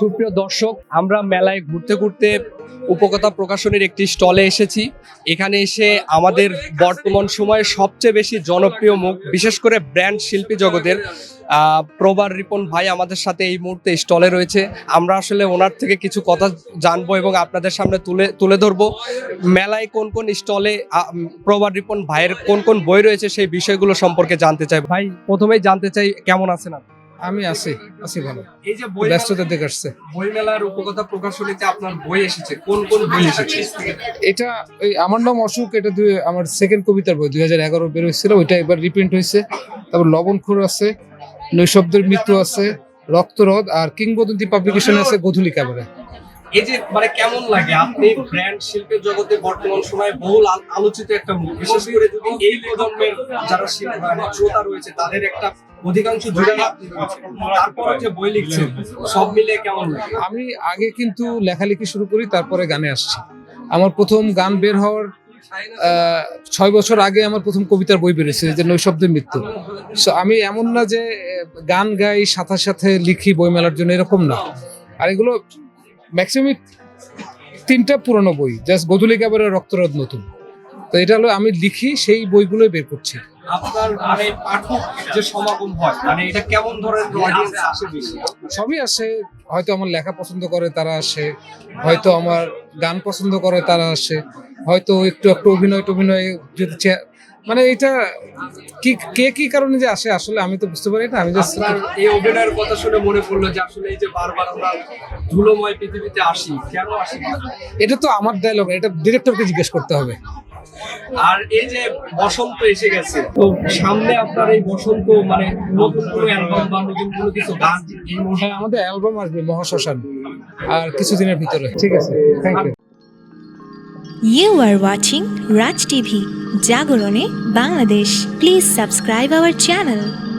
সুপ্রিয় দর্শক, আমরা মেলায় ঘুরতে ঘুরতে উপকথা প্রকাশনীর একটি স্টলে এসেছি। এখানে এসে আমাদের বর্তমান সময়ে সবচেয়ে বেশি জনপ্রিয় মুখ, বিশেষ করে ব্র্যান্ড শিল্পী জগতের প্রবার রিপন ভাই আমাদের সাথে এই মুহূর্তে স্টলে রয়েছে। আমরা আসলে ওনার থেকে কিছু কথা জানব এবং আপনাদের সামনে তুলে তুলে ধরবো। মেলায় কোন কোন স্টলে প্রবার রিপন ভাইয়ের কোন কোন বই রয়েছে সেই বিষয়গুলো সম্পর্কে জানতে চাই। ভাই, প্রথমেই জানতে চাই, কেমন আছেন আপনি? আমি আছি আছি ভালো। এই যে বই ব্যস্ততা দেখে আসছে। বই মেলার উপকথা প্রকাশনীতে আপনার বই এসেছে? কোন কোন বই এসেছে? এটা ওই আমার নাম অশোক এটা দুই আমার সেকেন্ড কবিতার বই দুই হাজার এগারো বের হয়েছিল ওইটা এবার রিপ্রিন্ট হয়েছে। তারপর লবণখোর আছে নৈশব্দের মৃত্যু আছে রক্তরদ আর কিংবদন্তি পাবলিকেশন আছে গধুলি ক্যামেরা এই যে মানে কেমন লাগে? আপনি ব্র্যান্ড শিল্পের জগতে বর্তমান সময়ে বহুল আল- আলোচিত একটা মুখ। বিশেষ করে যদি এই প্রজন্মের যারা মানে শ্রোতা রয়েছে, তাদের একটা অধিকাংশ জুড়ে তারপর যে বই লিখছেন, সব মিলে কেমন লাগে? আমি আগে কিন্তু লেখালেখি শুরু করি, তারপরে গানে আসছি। আমার প্রথম গান বের হওয়ার ছয় বছর আগে আমার প্রথম কবিতার বই বেরিয়েছে, যে নৈশব্দের মৃত্যু। সো আমি এমন না যে গান গাই, সাথে সাথে লিখি বই মেলার জন্য, এরকম না। আর এগুলো ম্যাক্সিমাম তিনটা পুরনো বই জাস্ট গধুলি ক্যাবারের রক্তরোধ নতুন। তো এটা হলো আমি লিখি সেই বইগুলোই বের করছি। আপনার মানে পাঠক যে সমাগম হয় মানে এটা কেমন ধরনের অডিয়েন্স আসে বেশি? সবই আসে হয়তো আমার লেখা পছন্দ করে তারা আসে হয়তো আমার গান পছন্দ করে তারা আসে হয়তো একটু একটু অভিনয় টভিনয় যদি চে- মানে এটা কি কে কি কারণে যে আসে আসলে আমি তো বুঝতে পারি না আমি জাস্ট আপনার এই অভিনয়ের কথা শুনে মনে পড়ল যে আসলে এই যে বারবার আমরা ধুলোময় পৃথিবীতে আসি কেন আসি? এটা তো আমার ডায়লগ এটা ডিরেক্টরকে জিজ্ঞেস করতে হবে। আর এই যে বসন্ত এসে গেছে তো সামনে আপনার এই বসন্ত মানে নতুন কোনো অ্যালবাম বা নতুন কোনো কিছু গান এই হ্যাঁ আমাদের অ্যালবাম আসবে মহাশ্মশান আর কিছুদিনের ভিতরে। ঠিক আছে thank you You are watching Raj TV, Jagorone, Bangladesh. Please subscribe our channel.